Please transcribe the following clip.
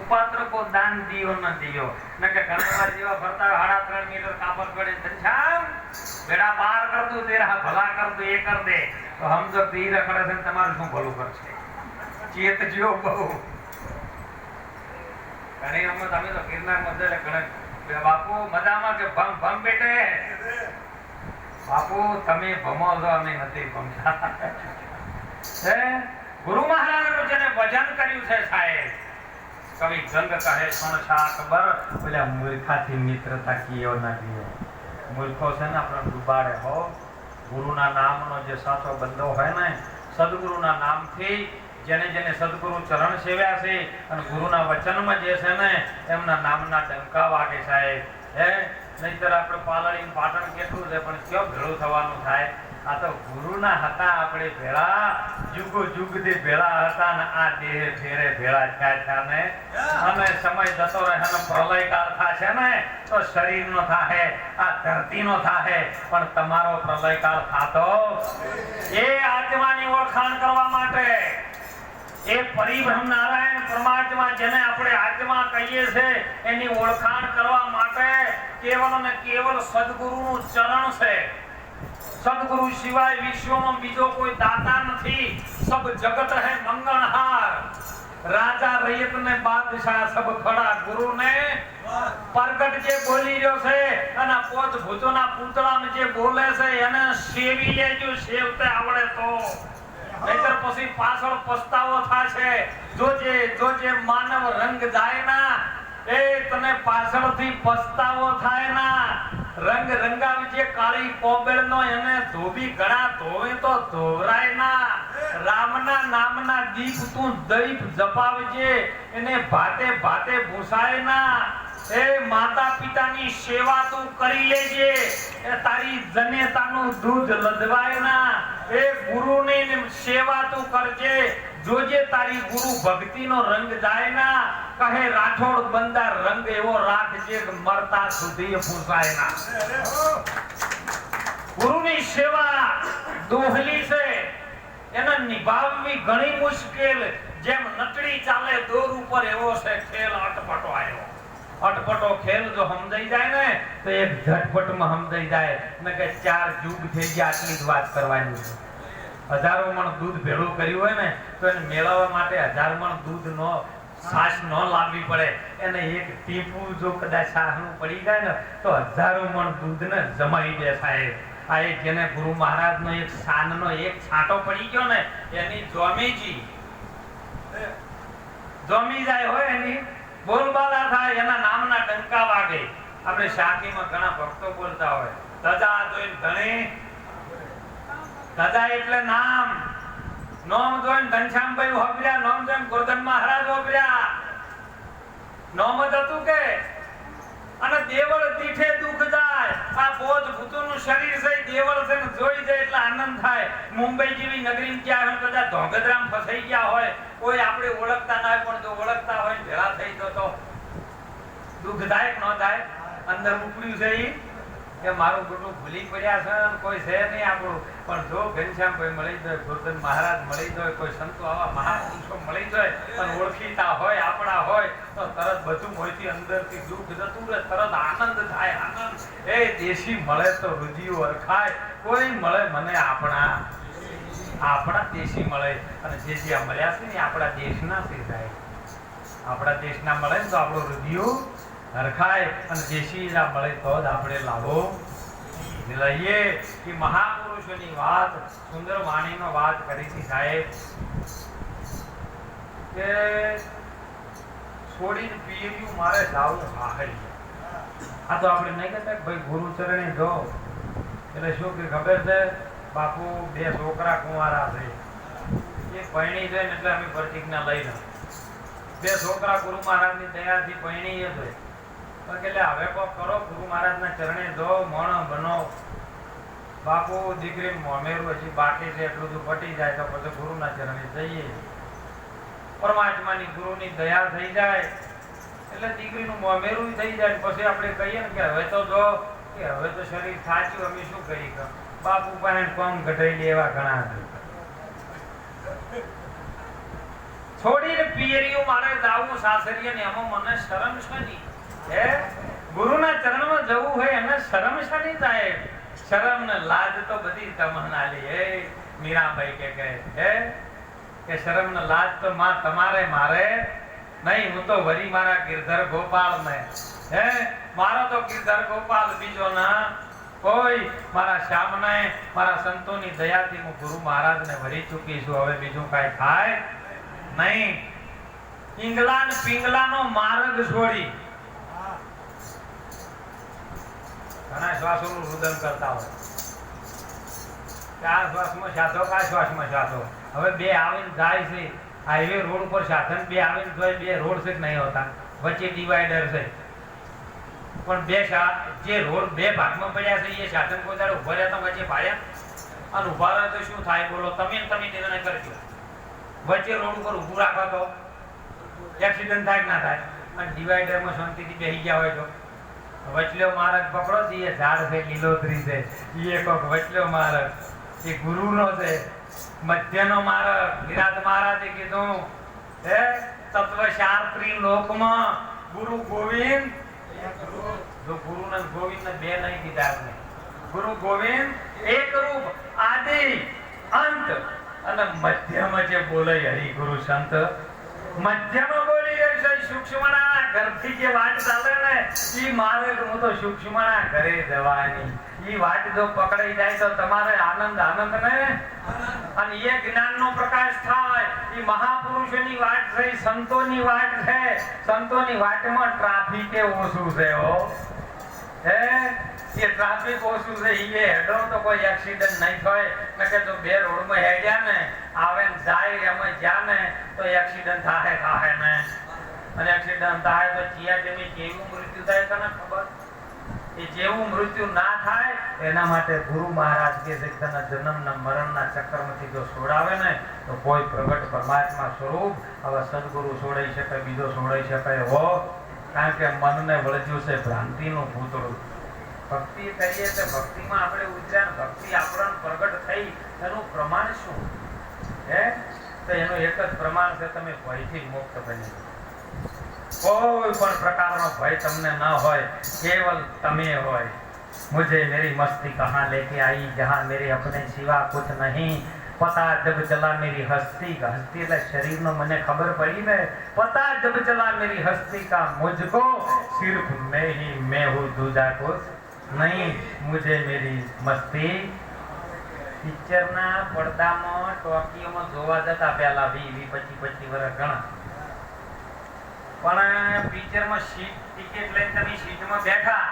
ઉપાત્ર કો દાન દિયો ન દિયો. ન કે જેવા ફરતા સાડા ત્રણ મીટર કાપડ પડે ઘનશ્યામ બેડા પાર કર દઉં તેરા ભલા કર એ કર દે. તો સમજો ઈ રખડે છે તમારું શું ભલું કરશે? ચેતજો બહુ. ઘણી અમે તમે તો ગિરનાર મધ્ય એટલે ઘણા બાપુ, મજામાં કે ભમ ભમ બેટે. બાપુ, તમે ભમો છો, અમે નથી ભમતા. ગુરુ મહારાજ જેને ભજન કર્યું છે સાહેબ કવિ જંગ કહે શા ખબર પેલા મૂર્ખાથી મિત્રતા કીયો ના કીયો મૂર્ખો છે ને આપણે ડૂબાડે હો. ગુરુના નામનો જે સાચો બંધો હોય ને, સદગુરુના નામથી જેને જેને સદગુરુ ચરણ સેવ્યા છે અને ગુરુના વચનમાં જે છે ને, એમના નામના ડંકા વાગે સાહેબ. હે? નહીતર આપણે પાલડી પાટણ કેટલું છે? પણ કયો ભેળું થવાનું થાય? આ તો ગુરુના હતા આપણે ભેળા. જુગથી ભેળા હતા ને આ દેહ ફેરે ભેળા થયા છે ને અને સમય જતો રહે ને પ્રલય કાળ થાશે ને તો શરીરનો થાહે આ ધરતીનો થાહે પણ તમારો પ્રલય કાળ થાતો એ આત્માની ઓળખાણ કરવા માટે. એ પરિભ્રમ નારાયણ પરમાત્મા જેને આપણે આત્મા કહીએ છે એની ઓળખાણ કરવા માટે કેવલ અને કેવલ સદગુરુનું ચરણ છે. સદગુરુ સિવાય વિશ્વમાં બીજો કોઈ દાતા નથી. સબ જગત હે મંગળહાર રાજા રૈયત ને બાદશાહ સબ ખડા ગુરુ ને પ્રગટ જે બોલી રહ્યો છે અને પોત ભૂતોના પૂતળામાં જે બોલે છે એને સેવી લેજો, સેવતે આવડે તો. નહીતર પછી પાછળ પસ્તાવો થાશે. જોજે જોજે માનવ રંગ જાય ના, એ તને પાછળથી પસ્તાવો થાય ના. રંગ રંગાવી છે કાળી કોબેળનો એને ધોબી ઘણા ધોવે તો ધોવરાય ના. રામના નામના દીપ તું દઈપ જપાવજે, એને ભાતે ભાતે ભૂસાય ના. એ માતા પિતાની સેવા તું કરી લેજે, એ તારી જનેતાનું દૂધ લદવાય ના. એ ગુરુની સેવા તું કરજે જોજે તારી ગુરુ ભક્તિનો રંગ જાય ના, કહે રાઠોડ બંદા રંગ એવો રાખજે મરતા સુધી પૂછાય ના. ગુરુની સેવા દોહલી છે, એને નિભાવવી ઘણી મુશ્કેલ, જેમ નકડી ચાલે દોર ઉપર એવો છે, ખેલ અટપટો આવ્યો અટપટો ખેલ જો સમજાઈ જાય ને, તો એક ઝટપટમાં સમજાઈ જાય. ને કે ચાર યુગ થઈ ગયા, આટલી જ વાત કરવાની છે. હજારો મણ દૂધ ભેળું કર્યું હોય ને, તો એને મેળવવા માટે હજાર મણ દૂધ નો સાસ ન લાવવી પડે. એને એક ટીપું જો કદાચ સાસનું પડી જાય ને, તો હજારો મણ દૂધને જમાઈ દે સાહેબ. આ એક જેને ગુરુ મહારાજનો એક સાનનો એક છાંટો પડી ગયો ને, એની જોમીજી જોમી જાય હોય એની બોલબાલા થાય, એના નામના ડંકા વાગે. આપણે શાકીમાં ઘણા ભક્તો બોલતા હોય. તજા જોઈને ધણી દાદા એટલે નામ. નોમ જોઈને ઘનશ્યામભાઈ વાપર્યા, નોમ જોઈને ગોરધન મહારાજ વાપર્યા. નોમ જ હતું કે? અને દેવળ દીઠે દુઃખ જાય. આ બોધ ભૂતોનું શરીર છે દેવળ છે જોઈ જાય એટલે આનંદ થાય. મુંબઈ જેવી નગરી ક્યાં હોય કદાચ ધોગધરામ ફસાઈ ગયા હોય, કોઈ આપણે ઓળખતા ના હોય, પણ જો ઓળખતા હોય ભેળા થઈ તો તો દુઃખદાયક ન થાય. અંદર ઉપડ્યું છે ઈ. કે મારું બધું ભૂલી પડ્યા છે કોઈ છે નહીં આપણું. પણ જો ઘનશ્યામભાઈ મળી જાય, ગોરધન મહારાજ મળી જાય, કોઈ સંતો આવા મહાપુરુષો મળી જાય અને ઓળખીતા હોય, આપણા હોય, તો તરત બધું મોયથી અંદરથી દુઃખ જતું રહે, તરત આનંદ થાય, આનંદ. એ દેશી મળે તો રુધિયું અરખાય કોઈ મળે મને આપણા. આપણા દેશી મળે. અને જે જ્યાં મળ્યા છે ને આપણા દેશના સાહેબ આપણા દેશના મળે તો આપણું હૃદય હરખાય અને દેશી ના મળે તો જ આપણે લાભો લઈએ. કે મહાપુરુષોની વાત, સુંદર વાણીનો વાત કરી હતી સાહેબ કે છોડીને પીર્યું મારે જાવું હાહરી આ તો આપણે નહીં કહેતા કે ભાઈ ગુરુ ચરણે જો. એટલે શું કે ખબર છે? બાપુ, બે છોકરા કુંવારા છે. એ પૈણી છે એટલે અમે પ્રતિજ્ઞા લઈ લે બે છોકરા ગુરુ મહારાજની દયાથી પૈણી એ છે. કરો, ગુરુ મહારાજના એટલું દયા થઈ જાય, એટલે દીકરીનું મોમેરું થઈ જાય. પછી આપણે કહીએ ને કે હવે તો જો, કે હવે તો શરીર થાચ્યું અમે શું કરી બાપુ પાસે કોમ ઘટાડી એવા ઘણા છોડીને પિયરીઓ મારે જાવું સાસરીએ ને એમાં મને શરમ છે નહીં. હે ગુરુના ચરણમાં જવું હોય એને શરમ શાની થાય? શરમ ને લાજ તો બધી તમને આલી. હે મીરાબાઈ કે કહે હે કે શરમ ને લાજ તો માં તમારે મારે નહીં. હું તો વરી મારા ગિરધર ગોપાલ ને હે? મારો તો ગિરધર ગોપાલ બીજો ના. કોઈ મારા શ્યામને, મારા સંતોની દયાથી હું ગુરુ મહારાજને વરી ચૂકી છું. હવે બીજું કાંઈ થાય નહીં. ઈંગલા ને પિંગલાનો માર્ગ છોડી. ઘણા શ્વાસોનું રુદન કરતા હોય. આ શ્વાસમાં શ્વાસો કે આ શ્વાસમાં સાધો. હવે બે આવીને જાય છે. હાઈવે રોડ ઉપર સાધન બે આવીને તોય બે રોડ છે નહીં હોતા? વચ્ચે ડિવાઈડર છે. પણ બે જે રોડ બે ભાગમાં પડ્યા છે, એ સાધન કોઈ દાડો ઊભા રહ્યા વચ્ચે પાડ્યા? અને ઊભા રહ્યા તો શું થાય? બોલો, તમે તમે નિર્ણય કરજો વચ્ચે રોડ ઉપર ઊભું રાખો તો. એક્સિડન્ટ થાય ના થાય? અને ડિવાઈડરમાં શાંતિથી બેસી ગયા હોય તો. વચલો મારક પકડો છે, એ ઝાડ છે, લીલોતરી છે. એ કોક વચલો મારક. એ ગુરુનો છે. મધ્યનો મારક. વિરાટ મહારાજે કીધું, હે તત્વ શાસ્ત્રી લોકમાં ગુરુ ગોવિંદ જો ગુરુ ને ગોવિંદ બે નહીં કીધા ગુરુ ગોવિંદ એક રૂપ, આદિ, અંત. અને મધ્યમાં જે બોલે હરિ ગુરુ સંત, મધ્યમાં બોલી સૂક્ષ્મના ને ને? ટ્રાફિક ઓછું છે હો. એ ટ્રાફિક ઓછું છે એ હેડો તો કોઈ એક્સિડન્ટ નહીં થાય. નકે તો બે રોડમાં હેડ્યા ને, આવે ને જાય, એમાં જ્યાં ને, તો એક્સિડન્ટ થાય થાય ને. અને એક્સિડન્ટ થાય તો ચિયા જેમી કેવું મૃત્યુ થાય તને ખબર? એ જેવું મૃત્યુ ના થાય, એના માટે ગુરુ મહારાજ કે છે તને જન્મના મરણના ચક્રમાંથી જો છોડાવે ને, તો કોઈ પ્રગટ પરમાત્મા સ્વરૂપ હવે સદગુરુ છોડાઈ શકે બીજો છોડાઈ શકે હો. કારણ કે મનને વળજ્યું છે ભ્રાંતિનું ભૂતળું. ભક્તિ કરીએ તો ભક્તિમાં આપણે ઉતર્યા ભક્તિ આપણને પ્રગટ થઈ, એનું પ્રમાણ શું? હે? તો એનું એક જ પ્રમાણ છે, તમે ભયથી મુક્ત બની કોઈ પણ પ્રકારનો ભય તમને ન હોય કેવલ તમે હોય मुझे मेरी मस्ती कहाँ लेके आई जहाँ मेरे अपने सिवा कुछ नहीं पता जब चला मेरी हस्ती का हस्ती એટલે શરીરનો મને ખબર પડી ને पता जब चला मेरी हस्ती का मुझको सिर्फ मैं ही मैं हूँ दूजा कुछ नहीं मुझे मेरी मस्ती પિક્ચરના પડદામાં ટોકીઓમાં જોવા જતા પહેલા વી વી પચી પચી વર્ષ ઘણા પણ પિક્ચરમાં સીટ ટિકિટ લઈને તમે સીટમાં બેઠા